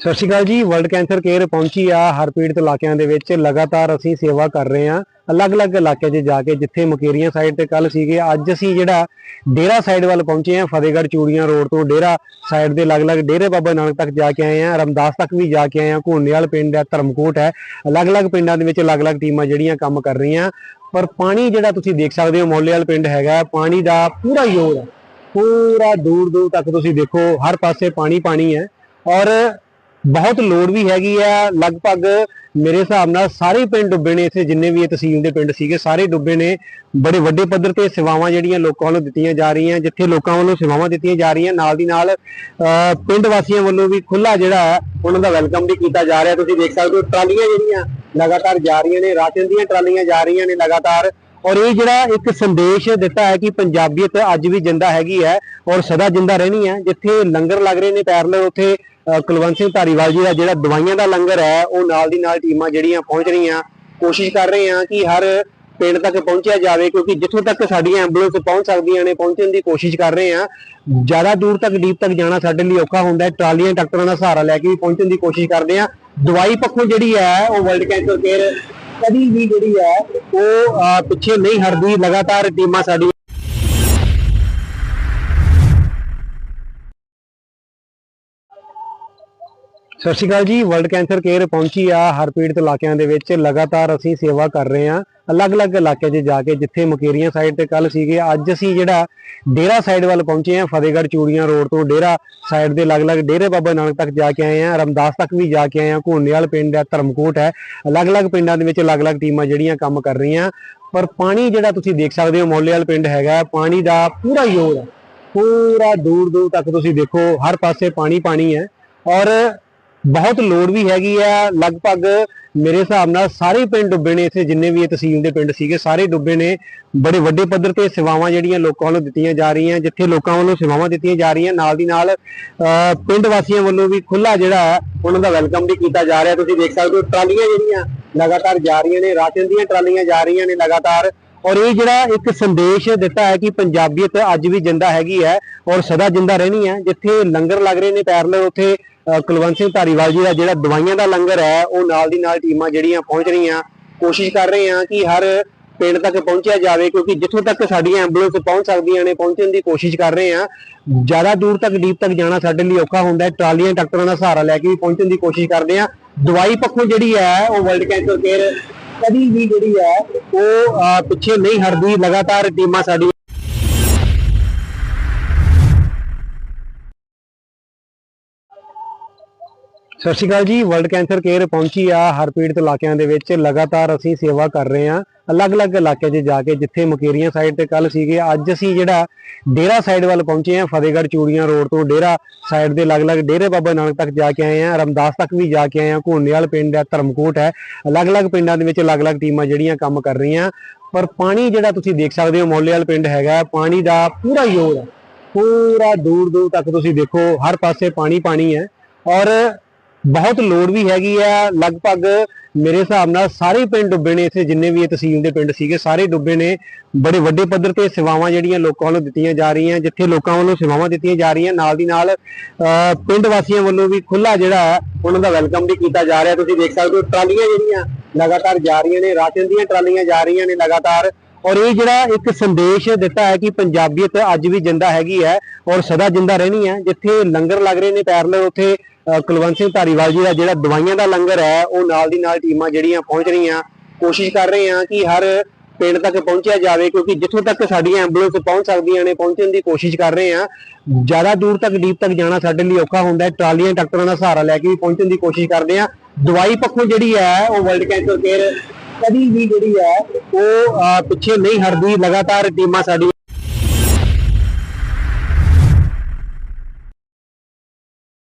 ਸਤਿ ਸ਼੍ਰੀ ਅਕਾਲ ਜੀ world cancer care ਪਹੁੰਚੀ ਆ ਹਰ ਪੀੜਤ ਇਲਾਕਿਆਂ ਦੇ ਵਿੱਚ। ਲਗਾਤਾਰ ਅਸੀਂ ਸੇਵਾ ਕਰ ਰਹੇ ਹਾਂ ਅਲੱਗ-ਅਲੱਗ ਇਲਾਕਿਆਂ 'ਚ ਜਾ ਕੇ, ਜਿੱਥੇ ਮੁਕੇਰੀਆਂ ਸਾਈਡ ਤੇ ਕੱਲ ਸੀਗੇ। ਅੱਜ ਅਸੀਂ ਜਿਹੜਾ ਡੇਰਾ ਸਾਈਡ ਵੱਲ ਪਹੁੰਚੇ ਹਾਂ, ਫਤਿਹਗੜ੍ਹ ਚੂੜੀਆਂ ਰੋਡ ਤੋਂ। ਡੇਰਾ ਸਾਈਡ ਦੇ ਅਲੱਗ-ਅਲੱਗ ਡੇਰੇ ਬਾਬਾ ਨਾਨਕ ਤੱਕ ਜਾ ਕੇ ਆਏ ਹਾਂ, ਰਮਦਾਸ ਤੱਕ ਵੀ ਜਾ ਕੇ ਆਏ ਹਾਂ। ਘੋਨੇਵਾਲ ਪਿੰਡ ਹੈ, ਧਰਮਕੋਟ ਹੈ। ਅਲੱਗ-ਅਲੱਗ ਪਿੰਡਾਂ ਦੇ ਵਿੱਚ ਅਲੱਗ-ਅਲੱਗ ਟੀਮਾਂ ਜਿਹੜੀਆਂ ਕੰਮ ਕਰ ਰਹੀਆਂ। ਪਰ ਪਾਣੀ ਜਿਹੜਾ ਤੁਸੀਂ ਦੇਖ ਸਕਦੇ ਹੋ ਮੌਲੇਵਾਲ ਪਿੰਡ ਹੈਗਾ, ਪਾਣੀ ਦਾ ਪੂਰਾ ਜ਼ੋਰ ਹੈ। ਪੂਰਾ ਦੂਰ ਦੂਰ ਤੱਕ ਤੁਸੀਂ ਦੇਖੋ, ਹਰ ਪਾਸੇ ਪਾਣੀ ਪਾਣੀ ਹੈ। ਔਰ ਬਹੁਤ ਲੋੜ ਵੀ ਹੈਗੀ ਆ। ਲਗਭਗ ਮੇਰੇ ਹਿਸਾਬ ਨਾਲ ਸਾਰੇ ਪਿੰਡ ਡੁੱਬੇ ਨੇ ਇੱਥੇ ਜਿੰਨੇ ਵੀ ਇਹ ਤਹਿਸੀਲ ਦੇ ਪਿੰਡ ਸੀਗੇ ਸਾਰੇ ਡੁੱਬੇ ਨੇ। ਬੜੇ ਵੱਡੇ ਪੱਧਰ ਤੇ ਸੇਵਾਵਾਂ ਜਿਹੜੀਆਂ ਲੋਕਾਂ ਵੱਲੋਂ ਦਿੱਤੀਆਂ ਜਾ ਰਹੀਆਂ ਜਿੱਥੇ ਲੋਕਾਂ ਵੱਲੋਂ ਸੇਵਾਵਾਂ ਦਿੱਤੀਆਂ ਜਾ ਰਹੀਆਂ ਨਾਲ ਦੀ ਨਾਲ ਅਹ, ਪਿੰਡ ਵਾਸੀਆਂ ਵੱਲੋਂ ਵੀ ਖੁੱਲਾ ਜਿਹੜਾ ਹੈ ਉਹਨਾਂ ਦਾ ਵੈਲਕਮ ਵੀ ਕੀਤਾ ਜਾ ਰਿਹਾ। ਤੁਸੀਂ ਦੇਖ ਸਕਦੇ ਹੋ ਟਰਾਲੀਆਂ ਜਿਹੜੀਆਂ ਲਗਾਤਾਰ ਜਾ ਰਹੀਆਂ ਨੇ ਰਾਸ਼ਨ ਦੀਆਂ ਟਰਾਲੀਆਂ ਜਾ ਰਹੀਆਂ ਨੇ ਲਗਾਤਾਰ। ਔਰ ਇਹ ਜਿਹੜਾ ਇੱਕ ਸੰਦੇਸ਼ ਦਿੱਤਾ ਹੈ ਕਿ ਪੰਜਾਬੀਅਤ ਅੱਜ ਵੀ ਜਿੰਦਾ ਹੈਗੀ ਹੈ ਔਰ ਸਦਾ ਜਿੰਦਾ ਰਹਿਣੀ ਹੈ, ਜਿੱਥੇ ਲੰਗਰ ਲੱਗ ਰਹੇ ਨੇ ਪੈਰਲਲ ਉੱਥੇ ਕੁਲਵੰਤ ਸਿੰਘ ਧਾਰੀਵਾਲ ਜੀ ਦਾ ਜਿਹੜਾ ਦਵਾਈਆਂ ਦਾ ਲੰਗਰ ਹੈ, ਉਹ ਨਾਲ ਦੀ ਨਾਲ ਟੀਮਾਂ ਜਿਹੜੀਆਂ ਪਹੁੰਚ ਰਹੀਆਂ। ਕੋਸ਼ਿਸ਼ ਕਰ ਰਹੇ ਹਾਂ ਕਿ ਹਰ ਪਿੰਡ ਤੱਕ ਪਹੁੰਚਿਆ ਜਾਵੇ, ਕਿਉਂਕਿ ਜਿੱਥੋਂ ਤੱਕ ਸਾਡੀਆਂ ਐਂਬੂਲੈਂਸ ਪਹੁੰਚ ਸਕਦੀਆਂ ਨੇ, ਪਹੁੰਚਣ ਦੀ ਕੋਸ਼ਿਸ਼ ਕਰ ਰਹੇ ਹਾਂ। ਜ਼ਿਆਦਾ ਦੂਰ ਤੱਕ ਡੀਪ ਤੱਕ ਜਾਣਾ ਸਾਡੇ ਲਈ ਔਖਾ ਹੁੰਦਾ ਹੈ। ਟਰਾਲੀਆਂ ਡਾਕਟਰਾਂ ਦਾ ਸਹਾਰਾ ਲੈ ਕੇ ਵੀ ਪਹੁੰਚਣ ਦੀ ਕੋਸ਼ਿਸ਼ ਕਰਦੇ ਹਾਂ। ਦਵਾਈ ਪੱਖੋਂ ਜਿਹੜੀ ਹੈ, ਉਹ ਵਰਲਡ ਕੈਂਸਰ ਕੇਅਰ ਕਦੀ ਵੀ ਜਿਹੜੀ ਹੈ ਉਹ ਪਿੱਛੇ ਨਹੀਂ ਹਟਦੀ ਲਗਾਤਾਰ ਟੀਮਾਂ ਸਾਡੀਆਂ ਸਤਿ ਸ਼੍ਰੀ ਅਕਾਲ ਜੀ ਵਰਲਡ ਕੈਂਸਰ ਕੇਅਰ ਪਹੁੰਚੀ ਆ ਹਰ ਪੀੜਤ ਇਲਾਕਿਆਂ ਦੇ ਵਿੱਚ। ਲਗਾਤਾਰ ਅਸੀਂ ਸੇਵਾ ਕਰ ਰਹੇ ਹਾਂ ਅਲੱਗ-ਅਲੱਗ ਇਲਾਕੇ 'ਚ ਜਾ ਕੇ, ਜਿੱਥੇ ਮੁਕੇਰੀਆਂ ਸਾਈਡ ਤੇ ਕੱਲ ਸੀਗੇ। ਅੱਜ ਅਸੀਂ ਜਿਹੜਾ ਡੇਰਾ ਸਾਈਡ ਵੱਲ ਪਹੁੰਚੇ ਹਾਂ, ਫਤਿਹਗੜ੍ਹ ਚੂੜੀਆਂ ਰੋਡ ਤੋਂ। ਡੇਰਾ ਸਾਈਡ ਦੇ ਅਲੱਗ-ਅਲੱਗ ਡੇਰੇ ਬਾਬਾ ਨਾਨਕ ਤੱਕ ਜਾ ਕੇ ਆਏ ਹਾਂ, ਰਮਦਾਸ ਤੱਕ ਵੀ ਜਾ ਕੇ ਆਏ ਹਾਂ। ਘੋਨੇਵਾਲ ਪਿੰਡ ਹੈ, ਧਰਮਕੋਟ ਹੈ। ਅਲੱਗ-ਅਲੱਗ ਪਿੰਡਾਂ ਦੇ ਵਿੱਚ ਅਲੱਗ-ਅਲੱਗ ਟੀਮਾਂ ਜਿਹੜੀਆਂ ਕੰਮ ਕਰ ਰਹੀਆਂ। ਪਰ ਪਾਣੀ ਜਿਹੜਾ ਤੁਸੀਂ ਦੇਖ ਸਕਦੇ ਹੋ ਮੌਲੇਵਾਲ ਪਿੰਡ ਹੈਗਾ, ਪਾਣੀ ਦਾ ਪੂਰਾ ਜ਼ੋਰ ਹੈ। ਪੂਰਾ ਦੂਰ ਦੂਰ ਤੱਕ ਤੁਸੀਂ ਦੇਖੋ, ਹਰ ਪਾਸੇ ਪਾਣੀ ਪਾਣੀ ਹੈ। ਔਰ ਬਹੁਤ ਲੋੜ ਵੀ ਹੈਗੀ ਆ। ਲਗਭਗ ਮੇਰੇ ਹਿਸਾਬ ਨਾਲ ਸਾਰੇ ਪਿੰਡ ਡੁੱਬੇ ਨੇ ਇੱਥੇ, ਜਿੰਨੇ ਵੀ ਇਹ ਤਹਿਸੀਲ ਦੇ ਪਿੰਡ ਸੀਗੇ, ਸਾਰੇ ਡੁੱਬੇ ਨੇ। ਬੜੇ ਵੱਡੇ ਪੱਧਰ ਤੇ ਸੇਵਾਵਾਂ ਜਿਹੜੀਆਂ ਲੋਕਾਂ ਵੱਲੋਂ ਦਿੱਤੀਆਂ ਜਾ ਰਹੀਆਂ, ਜਿੱਥੇ ਲੋਕਾਂ ਵੱਲੋਂ ਸੇਵਾਵਾਂ ਦਿੱਤੀਆਂ ਜਾ ਰਹੀਆਂ, ਨਾਲ ਦੀ ਨਾਲ ਪਿੰਡ ਵਾਸੀਆਂ ਵੱਲੋਂ ਵੀ ਖੁੱਲਾ ਜਿਹੜਾ ਹੈ, ਉਹਨਾਂ ਦਾ ਵੈਲਕਮ ਵੀ ਕੀਤਾ ਜਾ ਰਿਹਾ। ਤੁਸੀਂ ਦੇਖ ਸਕਦੇ ਹੋ, ਟਰਾਲੀਆਂ ਜਿਹੜੀਆਂ ਲਗਾਤਾਰ ਜਾ ਰਹੀਆਂ ਨੇ, ਰਾਸ਼ਨ ਦੀਆਂ ਟਰਾਲੀਆਂ ਜਾ ਰਹੀਆਂ ਨੇ ਲਗਾਤਾਰ। ਔਰ ਇਹ ਜਿਹੜਾ ਇੱਕ ਸੰਦੇਸ਼ ਦਿੱਤਾ ਹੈ ਕਿ ਪੰਜਾਬੀਅਤ ਅੱਜ ਵੀ ਜਿੰਦਾ ਹੈਗੀ ਹੈ ਔਰ ਸਦਾ ਜਿੰਦਾ ਰਹਿਣੀ ਹੈ, ਜਿੱਥੇ ਲੰਗਰ ਲੱਗ ਰਹੇ ਨੇ ਪੈਰਲਲ ਉੱਥੇ ਕੁਲਵੰਤ ਸਿੰਘ ਧਾਰੀਵਾਲ ਜੀ ਦਾ ਜਿਹੜਾ ਦਵਾਈਆਂ ਦਾ ਲੰਗਰ ਹੈ, ਉਹ ਨਾਲ ਦੀ ਨਾਲ ਟੀਮਾਂ ਜਿਹੜੀਆਂ ਪਹੁੰਚ ਰਹੀਆਂ, ਕੋਸ਼ਿਸ਼ ਕਰ ਰਹੇ ਹਾਂ ਕਿ ਹਰ ਪਿੰਡ ਤੱਕ ਪਹੁੰਚਿਆ ਜਾਵੇ, ਕਿਉਂਕਿ ਜਿੱਥੋਂ ਤੱਕ ਸਾਡੀਆਂ ਐਂਬੂਲੈਂਸ ਪਹੁੰਚ ਸਕਦੀਆਂ ਨੇ, ਪਹੁੰਚਣ ਦੀ ਕੋਸ਼ਿਸ਼ ਕਰ ਰਹੇ ਹਾਂ। ਜ਼ਿਆਦਾ ਦੂਰ ਤੱਕ ਡੀਪ ਤੱਕ ਜਾਣਾ ਸਾਡੇ ਲਈ ਔਖਾ ਹੁੰਦਾ ਹੈ। ਟਰਾਲੀਆਂ ਡਾਕਟਰਾਂ ਦਾ ਸਹਾਰਾ ਲੈ ਕੇ ਵੀ ਪਹੁੰਚਣ ਦੀ ਕੋਸ਼ਿਸ਼ ਕਰਦੇ ਹਾਂ। ਦਵਾਈ ਪੱਖੋਂ ਜਿਹੜੀ ਹੈ, ਉਹ ਵਰਲਡ ਕੈਂਸਰ ਕੇਅਰ ਕਦੀ ਵੀ ਜਿਹੜੀ ਹੈ, ਉਹ ਪਿੱਛੇ ਨਹੀਂ ਹਟਦੀ। ਲਗਾਤਾਰ ਟੀਮਾਂ ਸਾਡੀਆਂ ਸਤਿ ਸ਼੍ਰੀ ਅਕਾਲ ਜੀ ਵਰਲਡ ਕੈਂਸਰ ਕੇਅਰ ਪਹੁੰਚੀ ਆ ਹਰ ਪੀੜਤ ਇਲਾਕਿਆਂ ਦੇ ਵਿੱਚ। ਲਗਾਤਾਰ ਅਸੀਂ ਸੇਵਾ ਕਰ ਰਹੇ ਹਾਂ ਅਲੱਗ-ਅਲੱਗ ਇਲਾਕੇ 'ਚ ਜਾ ਕੇ, ਜਿੱਥੇ ਮੁਕੇਰੀਆਂ ਸਾਈਡ ਤੇ ਕੱਲ ਸੀਗੇ। ਅੱਜ ਅਸੀਂ ਜਿਹੜਾ ਡੇਰਾ ਸਾਈਡ ਵੱਲ ਪਹੁੰਚੇ ਹਾਂ, ਫਤਿਹਗੜ੍ਹ ਚੂੜੀਆਂ ਰੋਡ ਤੋਂ। ਡੇਰਾ ਸਾਈਡ ਦੇ ਅਲੱਗ-ਅਲੱਗ ਡੇਰੇ ਬਾਬਾ ਨਾਨਕ ਤੱਕ ਜਾ ਕੇ ਆਏ ਹਾਂ, ਰਮਦਾਸ ਤੱਕ ਵੀ ਜਾ ਕੇ ਆਏ ਹਾਂ। ਘੋਨੇਵਾਲ ਪਿੰਡ ਹੈ, ਧਰਮਕੋਟ ਹੈ। ਅਲੱਗ-ਅਲੱਗ ਪਿੰਡਾਂ ਦੇ ਵਿੱਚ ਅਲੱਗ-ਅਲੱਗ ਟੀਮਾਂ ਜਿਹੜੀਆਂ ਕੰਮ ਕਰ ਰਹੀਆਂ। ਪਰ ਪਾਣੀ ਜਿਹੜਾ ਤੁਸੀਂ ਦੇਖ ਸਕਦੇ ਹੋ, ਮੌਲੇਵਾਲ ਪਿੰਡ ਹੈਗਾ, ਪਾਣੀ ਦਾ ਪੂਰਾ ਜ਼ੋਰ ਹੈ। ਪੂਰਾ ਦੂਰ ਦੂਰ ਤੱਕ ਤੁਸੀਂ ਦੇਖੋ, ਹਰ ਪਾਸੇ ਪਾਣੀ ਪਾਣੀ ਹੈ। ਔਰ ਬਹੁਤ ਲੋੜ ਵੀ ਹੈਗੀ ਆ। ਲਗਭਗ ਮੇਰੇ ਹਿਸਾਬ ਨਾਲ ਸਾਰੇ ਪਿੰਡ ਡੁੱਬੇ ਨੇ ਇੱਥੇ ਜਿੰਨੇ ਵੀ ਇਹ ਤਹਿਸੀਲ ਦੇ ਪਿੰਡ ਸੀਗੇ ਸਾਰੇ ਡੁੱਬੇ ਨੇ। ਬੜੇ ਵੱਡੇ ਪੱਧਰ ਤੇ ਸੇਵਾਵਾਂ ਜਿਹੜੀਆਂ ਲੋਕਾਂ ਵੱਲੋਂ ਦਿੱਤੀਆਂ ਜਾ ਰਹੀਆਂ ਜਿੱਥੇ ਲੋਕਾਂ ਵੱਲੋਂ ਸੇਵਾਵਾਂ ਦਿੱਤੀਆਂ ਜਾ ਰਹੀਆਂ ਨਾਲ ਦੀ ਨਾਲ ਅਹ, ਪਿੰਡ ਵਾਸੀਆਂ ਵੱਲੋਂ ਵੀ ਖੁੱਲਾ ਜਿਹੜਾ ਹੈ ਉਹਨਾਂ ਦਾ ਵੈਲਕਮ ਵੀ ਕੀਤਾ ਜਾ ਰਿਹਾ। ਤੁਸੀਂ ਦੇਖ ਸਕਦੇ ਹੋ ਟਰਾਲੀਆਂ ਜਿਹੜੀਆਂ ਲਗਾਤਾਰ ਜਾ ਰਹੀਆਂ ਨੇ ਰਾਸ਼ਨ ਦੀਆਂ ਟਰਾਲੀਆਂ ਜਾ ਰਹੀਆਂ ਨੇ ਲਗਾਤਾਰ। ਔਰ ਇਹ ਜਿਹੜਾ ਇੱਕ ਸੰਦੇਸ਼ ਦਿੱਤਾ ਹੈ ਕਿ ਪੰਜਾਬੀਅਤ ਅੱਜ ਵੀ ਜਿੰਦਾ ਹੈਗੀ ਹੈ ਔਰ ਸਦਾ ਜਿੰਦਾ ਰਹਿਣੀ ਹੈ, ਜਿੱਥੇ ਲੰਗਰ ਲੱਗ ਰਹੇ ਨੇ ਪੈਰਲਲ ਉੱਥੇ ਕੁਲਵੰਤ ਸਿੰਘ ਧਾਰੀਵਾਲ ਜੀ ਦਾ ਜਿਹੜਾ ਦਵਾਈਆਂ ਦਾ ਲੰਗਰ ਹੈ, ਉਹ ਨਾਲ ਦੀ ਨਾਲ ਟੀਮਾਂ ਜਿਹੜੀਆਂ ਪਹੁੰਚ ਰਹੀਆਂ। ਕੋਸ਼ਿਸ਼ ਕਰ ਰਹੇ ਹਾਂ ਕਿ ਹਰ ਪਿੰਡ ਤੱਕ ਪਹੁੰਚਿਆ ਜਾਵੇ, ਕਿਉਂਕਿ ਜਿੱਥੋਂ ਤੱਕ ਸਾਡੀਆਂ ਐਂਬੂਲੈਂਸ ਪਹੁੰਚ ਸਕਦੀਆਂ ਨੇ, ਪਹੁੰਚਣ ਦੀ ਕੋਸ਼ਿਸ਼ ਕਰ ਰਹੇ ਹਾਂ। ਜ਼ਿਆਦਾ ਦੂਰ ਤੱਕ ਡੀਪ ਤੱਕ ਜਾਣਾ ਸਾਡੇ ਲਈ ਔਖਾ ਹੁੰਦਾ ਹੈ। ਟਰਾਲੀਆਂ ਡਾਕਟਰਾਂ ਦਾ ਸਹਾਰਾ ਲੈ ਕੇ ਵੀ ਪਹੁੰਚਣ ਦੀ ਕੋਸ਼ਿਸ਼ ਕਰਦੇ ਹਾਂ। ਦਵਾਈ ਪੱਖੋਂ ਜਿਹੜੀ ਹੈ, ਉਹ ਵਰਲਡ ਕੈਂਸਰ ਕੇਅਰ ਕਦੀ ਵੀ ਜਿਹੜੀ ਹੈ ਉਹ ਪਿੱਛੇ ਨਹੀਂ ਹਟਦੀ ਲਗਾਤਾਰ ਟੀਮਾਂ ਸਾਡੀਆਂ